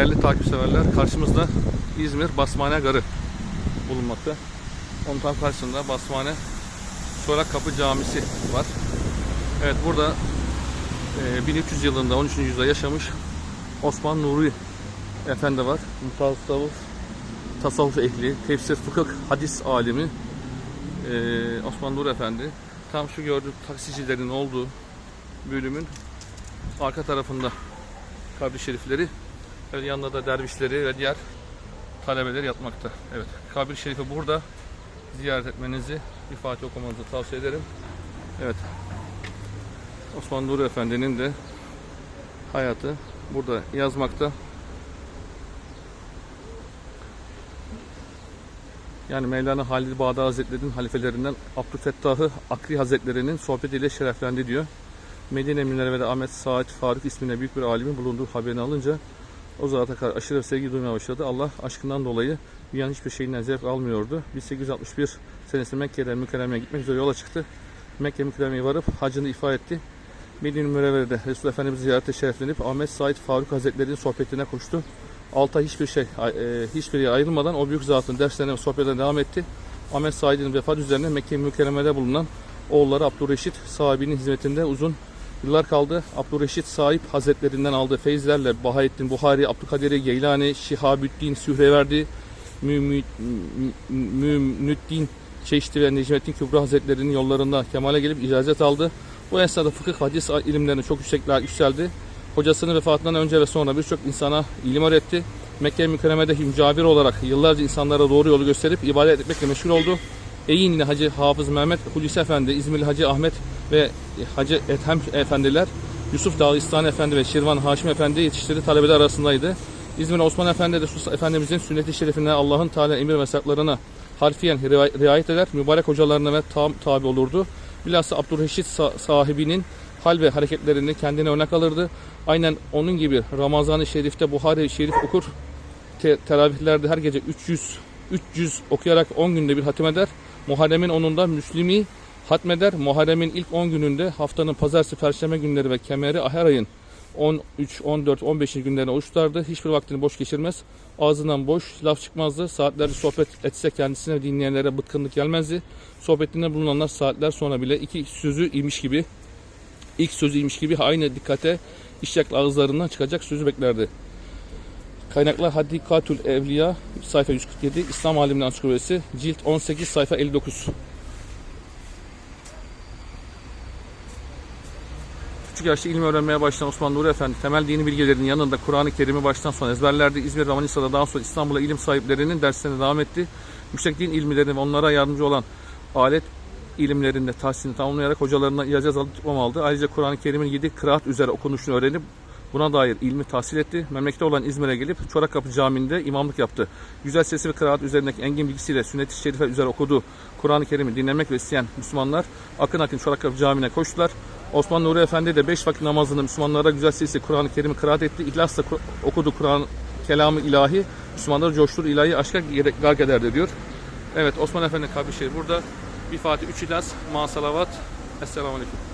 Değerli takipseverler karşımızda İzmir Basmane Garı bulunmakta. Onun tam karşısında Basmane Çorak Kapı Camisi var. Evet burada e, 1300 yılında 13. yüzyılda yaşamış Osman Nuri Efendi var. Tasavvuf, tasavvuf ehli, tefsir, fıkıh, hadis alimi e, Osman Nuri Efendi. Tam şu gördüğü taksicilerin olduğu bölümün arka tarafında kabri şerifleri ve yanında da dervişleri ve diğer talebeler yatmakta. Evet, kabir şerifi burada ziyaret etmenizi, bir Fatih okumanızı tavsiye ederim. Evet, Osman Nuri Efendi'nin de hayatı burada yazmakta. Yani Mevlana Halid Bağdadi Hazretleri'nin halifelerinden Abdülfettah'ı Akri Hazretleri'nin sohbetiyle şereflendi diyor. Medine Münevvere Ahmet Said Faruk isminde büyük bir alimin bulunduğu haberini alınca o zata karşı aşırı sevgi duymaya başladı. Allah aşkından dolayı dünyanın hiçbir şeyinden zevk almıyordu. 1861 senesinde Mekke'den Mükerreme'ye gitmek üzere yola çıktı. Mekke Mükerreme'ye varıp hacını ifa etti. Medine Münevvere'de Resul Efendimiz ziyarete şereflenip Ahmet Said Faruk Hazretleri'nin sohbetine koştu. 6 ay hiçbir şey, e, hiçbir yere ayrılmadan o büyük zatın derslerine ve sohbetlerine devam etti. Ahmet Said'in vefat üzerine Mekke Mükerreme'de bulunan oğulları Abdurreşit sahibinin hizmetinde uzun yıllar kaldı. Abdurreşit sahip hazretlerinden aldığı feyizlerle Bahaettin Buhari, Abdülkadir Geylani, Şihabüddin Sühreverdi, Mümnüddin Çeşitli ve Necmettin Kübra Hazretleri'nin yollarında kemale gelip icazet aldı. Bu esnada fıkıh, hadis ilimlerine çok yüksekler yükseldi. Hocasının vefatından önce ve sonra birçok insana ilim öğretti. Mekke mükerremede mücabir olarak yıllarca insanlara doğru yolu gösterip ibadet etmekle meşgul oldu. Eğinli Hacı Hafız Mehmet Hulusi Efendi, İzmirli Hacı Ahmet ve Hacı Ethem Efendiler, Yusuf Dağıstan Efendi ve Şirvan Haşim Efendi yetiştirdiği talebeler arasındaydı. İzmir Osman Efendi de Sus Efendimizin sünnet-i şerifine, Allah'ın Teala emir ve yasaklarına harfiyen riay- riayet eder, mübarek hocalarına ve tam tabi olurdu. Bilhassa Abdülreşit sa- sahibinin hal ve hareketlerini kendine örnek alırdı. Aynen onun gibi Ramazan-ı Şerif'te Buhari Şerif okur. Te- teravihlerde her gece 300 300 okuyarak 10 günde bir hatim eder. Muharrem'in 10'unda Müslimi hatmeder. Muharrem'in ilk 10 gününde haftanın pazartesi, perşembe günleri ve kemeri her ayın 13, 14, 15. günlerine oruç. Hiçbir vaktini boş geçirmez. Ağzından boş laf çıkmazdı. Saatlerce sohbet etse kendisine dinleyenlere bıkkınlık gelmezdi. Sohbetinde bulunanlar saatler sonra bile iki sözü imiş gibi ilk sözü imiş gibi aynı dikkate işlek ağızlarından çıkacak sözü beklerdi. Kaynaklar Hadikatül Evliya sayfa 147 İslam Aliminin Ansiklopedisi cilt 18 sayfa 59 Küçük yaşta ilim öğrenmeye başlayan Osman Nuri Efendi temel dini bilgilerinin yanında Kur'an-ı Kerim'i baştan sona ezberlerdi. İzmir ve Manisa'da daha sonra İstanbul'a ilim sahiplerinin derslerine devam etti. Yüksek din ilmilerini ve onlara yardımcı olan alet ilimlerinde tahsilini tamamlayarak hocalarından icazet alıp diploma aldı. Ayrıca Kur'an-ı Kerim'in 7 kıraat üzere okunuşunu öğrenip buna dair ilmi tahsil etti. Memlekte olan İzmir'e gelip Çorakkapı Camii'nde imamlık yaptı. Güzel sesi ve kıraat üzerindeki engin bilgisiyle sünnet-i şerife üzere okuduğu Kur'an-ı Kerim'i dinlemek ve isteyen Müslümanlar akın akın Çorakkapı Camii'ne koştular. Osman Nuri Efendi de 5 vakit namazını Müslümanlara güzel sesle Kur'an-ı Kerim'i kıraat etti. İhlasla okudu Kur'an kelamı ilahi. Müslümanları coştur ilahi aşka gark ederdi diyor. Evet Osman Efendi kabri şerifi burada. Bir Fatih, üç İhlas, ma salavat. Esselamu Aleyküm.